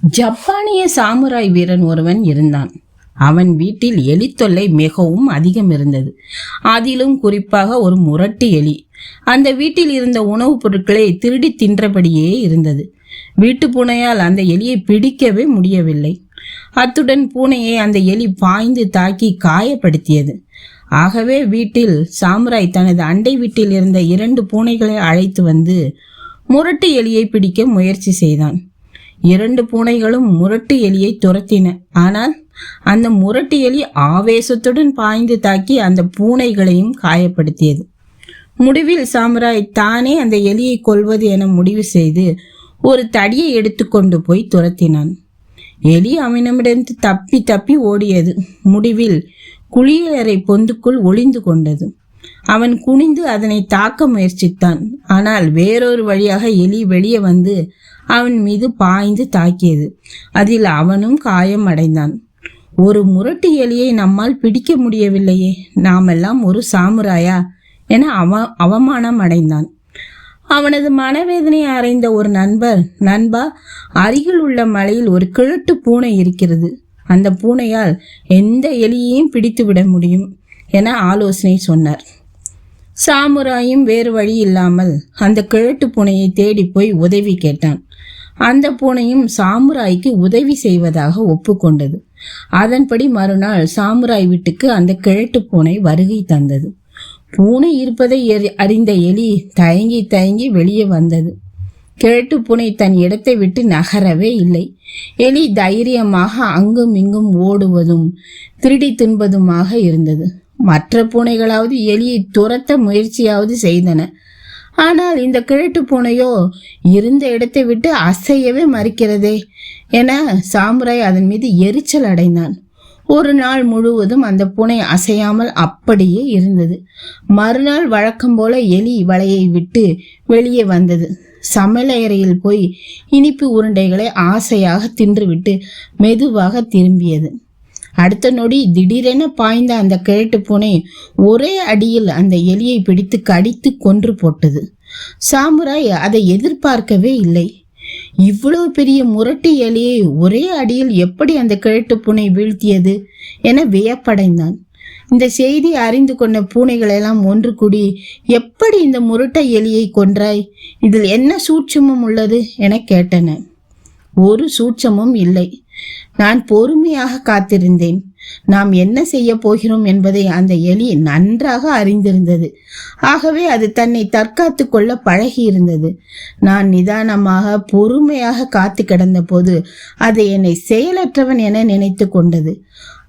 ஜப்பானிய சாமுராய் வீரன் ஒருவன் இருந்தான். அவன் வீட்டில் எலி தொல்லை மிகவும் அதிகம் இருந்தது. அதிலும் குறிப்பாக ஒரு முரட்டு எலி. அந்த வீட்டில் இருந்த உணவுப் பொருட்களை திருடி தின்றபடியே இருந்தது. வீட்டு பூனையால் அந்த எலியை பிடிக்கவே முடியவில்லை. அத்துடன் பூனையை அந்த எலி பாய்ந்து தாக்கி காயப்படுத்தியது. ஆகவே வீட்டில் சாமுராய் தனது அண்டை வீட்டில் இருந்த இரண்டு பூனைகளை அழைத்து வந்து முரட்டு எலியை பிடிக்க முயற்சி செய்தான். இரண்டு பூனைகளும் முரட்டு எலியை துரத்தின. ஆனால் அந்த முரட்டு எலி ஆவேசத்துடன் பாய்ந்து தாக்கி அந்த பூனைகளையும் காயப்படுத்தியது. முடிவில் சாம்ராய் தானே அந்த எலியை கொல்வது என முடிவு செய்து ஒரு தடியை எடுத்துக்கொண்டு போய் துரத்தினான். எலி அவனிடமிருந்து தப்பி தப்பி ஓடியது. முடிவில் குளியலறை பொந்துக்குள் ஒளிந்து கொண்டது. அவன் குனிந்து அதனை தாக்க முயற்சித்தான். ஆனால் வேறொரு வழியாக எலி வெளியே வந்து அவன் மீது பாய்ந்து தாக்கியது. அதில் அவனும் காயம் அடைந்தான். ஒரு முரட்டு எலியை நம்மால் பிடிக்க முடியவில்லையே. நாமெல்லாம் ஒரு சாமுராயா என அவ அவமானம் அடைந்தான். அவனது மனவேதனை அறைந்த ஒரு நண்பர் நண்பா அருகில் உள்ள மலையில் ஒரு கிழட்டு பூனை இருக்கிறது. அந்த பூனையால் எந்த எலியையும் பிடித்து விட முடியும் என ஆலோசனை சொன்னார். சாமுராயும் வேறு வழி இல்லாமல் அந்த கிழட்டு பூனையை தேடி போய் உதவி கேட்டான். அந்த பூனையும் சாமுராய்க்கு உதவி செய்வதாக ஒப்புக்கொண்டது அதன்படி மறுநாள் சாமுராய் வீட்டுக்கு அந்த கிழட்டு பூனை வருகை தந்தது. பூனை இருப்பதை அறிந்த எலி தயங்கி தயங்கி வெளியே வந்தது. கிழட்டு பூனை தன் இடத்தை விட்டு நகரவே இல்லை. எலி தைரியமாக அங்கும் இங்கும் ஓடுவதும் திருடி தின்பதுமாக இருந்தது. மற்ற பூனைகளாவது எலியை துரத்த முயற்சியாவது செய்தன. ஆனால் இந்த கிழட்டு பூனையோ இருந்த இடத்தை விட்டு அசையவே மறுக்கிறதே என சாமுராய் அதன் மீது எரிச்சல் அடைந்தான். ஒரு நாள் முழுவதும் அந்த பூனை அசையாமல் அப்படியே இருந்தது. மறுநாள் வழக்கம் போல எலி வலையை விட்டு வெளியே வந்தது. சமையலறையில் போய் இனிப்பு உருண்டைகளை ஆசையாக தின்றுவிட்டு மெதுவாக திரும்பியது. அடுத்த நொடி திடீரென பாய்ந்த அந்த கிழட்டு பூனை ஒரே அடியில் அந்த எலியை பிடித்து கடித்து கொன்று போட்டது. சாமுராய் அதை எதிர்பார்க்கவே இல்லை. இவ்வளவு பெரிய முரட்டு எலியை ஒரே அடியில் எப்படி அந்த கிழட்டு பூனை வீழ்த்தியது என வியப்படைந்தான். இந்த செய்தி அறிந்து கொண்ட பூனைகளெல்லாம் ஒன்று கூடி எப்படி இந்த முரட்டை எலியை கொன்றாய்? இதில் என்ன சூட்சமும் உள்ளது? என கேட்டன. ஒரு சூட்சமும் இல்லை. நான் பொறுமையாக காத்திருந்தேன். நாம் என்ன செய்ய போகிறோம் என்பதை அந்த எலி நன்றாக அறிந்திருந்தது. ஆகவே அது தன்னை தற்காத்து கொள்ள பழகியிருந்தது. நான் நிதானமாக பொறுமையாக காத்து கிடந்தபோது அது என்னை செயலற்றவன் என நினைத்து கொண்டது.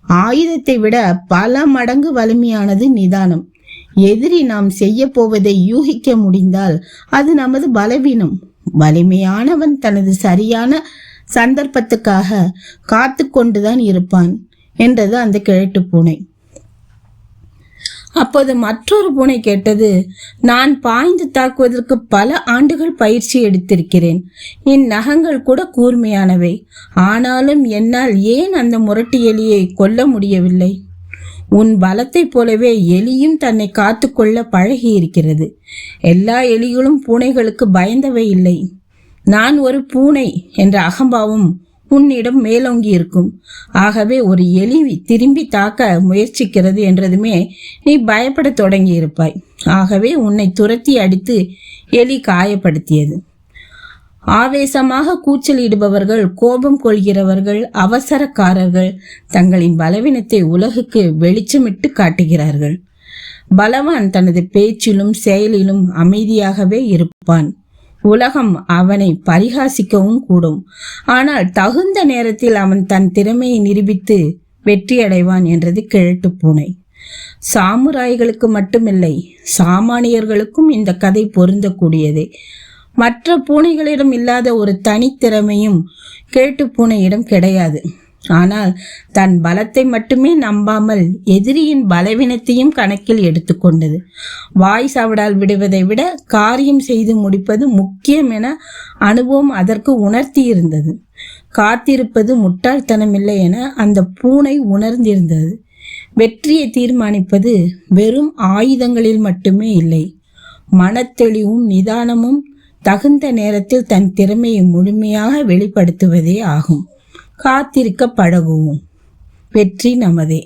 ஆயுதத்தை விட பல மடங்கு வலிமையானது நிதானம். எதிரி நாம் செய்ய போவதை யூகிக்க முடிந்தால் அது நமது பலவீனம். வலிமையானவன் தனது சரியான சந்தர்ப்பத்துக்காக காத்து கொண்டுதான் இருப்பான் என்றது அந்த கிழட்டு பூனை. அப்போது மற்றொரு பூனை கேட்டது நான் பாய்ந்து தாக்குவதற்கு பல ஆண்டுகள் பயிற்சி எடுத்திருக்கிறேன். என் நகங்கள் கூட கூர்மையானவை. ஆனாலும் என்னால் ஏன் அந்த முரட்டு எலியை கொல்ல முடியவில்லை? உன் பலத்தைப் போலவே எலியும் தன்னை காத்துக்கொள்ள பழகி இருக்கிறது எல்லா எலிகளும் பூனைகளுக்கு பயந்தவை இல்லை. நான் ஒரு பூனை என்ற அகம்பாவம் உன்னிடம் மேலோங்கி இருக்கும் ஆகவே ஒரு எலி திரும்பி தாக்க முயற்சிக்கிறது என்றதுமே நீ பயப்படத் தொடங்கி இருப்பாய் ஆகவே உன்னை துரத்தி அடித்து எலி காயப்படுத்தியது. ஆவேசமாக கூச்சலிடுபவர்கள் கோபம் கொள்கிறவர்கள் அவசரக்காரர்கள் தங்களின் பலவீனத்தை உலகுக்கு வெளிச்சமிட்டு காட்டுகிறார்கள். பலவான் தனது பேச்சிலும் செயலிலும் அமைதியாகவே இருப்பான். உலகம் அவனை பரிகாசிக்கவும் கூடும். ஆனால் தகுந்த நேரத்தில் அவன் தன் திறமையை நிரூபித்து வெற்றியடைவான் என்றது கிழட்டு பூனை. சாமுராய்களுக்கு மட்டுமில்லை சாமானியர்களுக்கும் இந்த கதை பொருந்தக்கூடியதே. மற்ற பூனைகளிடம் இல்லாத ஒரு தனித்திறமையும் கேட்டு பூனையிடம் கிடையாது. ஆனால் தன் பலத்தை மட்டுமே நம்பாமல் எதிரியின் பலவீனத்தையும் கணக்கில் எடுத்துக்கொண்டது வாய் சாவிடால் விடுவதை விட காரியம் செய்து முடிப்பது முக்கியம் என அனுபவம் அதற்கு உணர்த்தி இருந்தது காத்திருப்பது முட்டாள்தனமில்லை என அந்த பூனை உணர்ந்திருந்தது. வெற்றியை தீர்மானிப்பது வெறும் ஆயுதங்களில் மட்டுமே இல்லை. மனத்தெளிவும் நிதானமும் தகுந்த நேரத்தில் தன் திறமையை முழுமையாக வெளிப்படுத்துவதே ஆகும். காத்திருக்க பழகுவோம் வெற்றி நமதே.